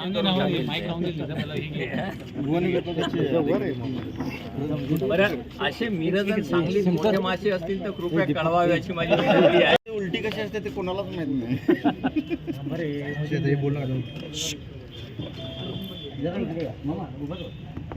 असे मिरज आणि सांगलीत मोठे मासे असतील तर कृपया कळवावे अशी माझी विनंती आहे. उलटी कशी असते ते कोणालाच माहीत नाही.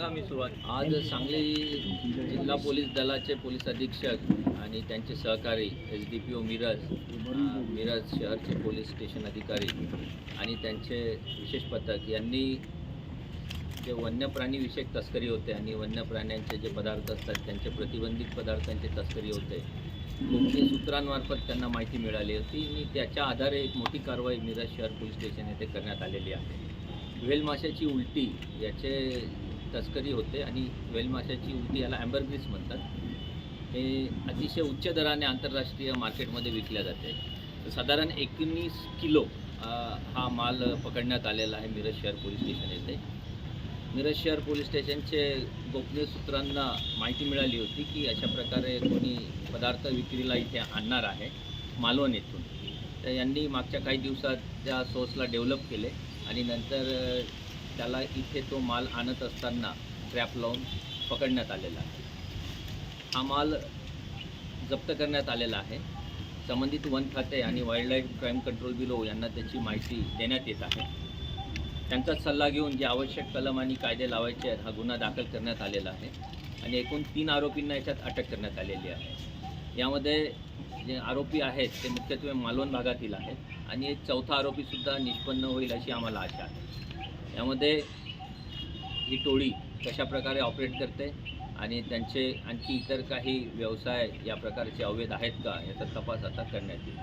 सांगा मी सुरुवात. आज सांगली जिल्हा पोलीस दलाचे पोलीस अधीक्षक आणि त्यांचे सहकारी S D P O Miraj Miraj शहरचे police station अधिकारी आणि त्यांचे विशेष पथक यांनी जे वन्य प्राणीविषयक तस्करी होते आणि वन्य प्राण्यांचे जे पदार्थ असतात त्यांचे प्रतिबंधित पदार्थांची तस्करी होते. गोपनीय सूत्रांमार्फत त्यांना माहिती मिळाली होती. आणि त्याच्या आधारे एक मोठी कारवाई मिरज शहर पोलीस स्टेशन येथे करण्यात आलेली आहे. वेल माशाची उलटी याचे तस्करी होते आणि वेल माशाची उलटी याला अँबरग्रीस म्हणतात. हे अतिशय उच्च दराने आंतरराष्ट्रीय मार्केटमध्ये विकल्या जाते. साधारण एकोणीस किलो हा माल पकडण्यात आलेला आहे मिरज शहर पोलीस स्टेशन येथे. मिरज शहर पोलीस स्टेशनचे गोपनीय सूत्रांना माहिती मिळाली होती की अशा प्रकारे कोणी पदार्थ विक्रीला इथे आणणार आहे मालवण येथून. तर यांनी मागच्या काही दिवसात त्या सोर्सला डेव्हलप केले आणि नंतर त्याला इथे तो माल आणत असताना ट्रॅप लावून पकडण्यात आलेला आहे. हा माल जप्त करण्यात आलेला आहे. संबंधित वन खाते आणि वाईल्ड क्राईम कंट्रोल ब्युरो यांना त्याची माहिती देण्यात येत आहे. त्यांचा सल्ला घेऊन जे आवश्यक कलम आणि कायदे लावायचे आहेत हा गुन्हा दाखल करण्यात आलेला आहे आणि एकूण तीन आरोपींना याच्यात अटक करण्यात आलेली आहे. यामध्ये जे आरोपी आहेत ते मुख्यत्वे मालवण भागातील आहेत आणि एक चौथा आरोपीसुद्धा निष्पन्न होईल अशी आम्हाला आशा आहे. यामध्ये ही टोळी कशा प्रकारे ऑपरेट करते आणि त्यांचे आणखी इतर काही व्यवसाय या प्रकारचे अवैध आहेत का याचा तपास आता करण्यात येईल.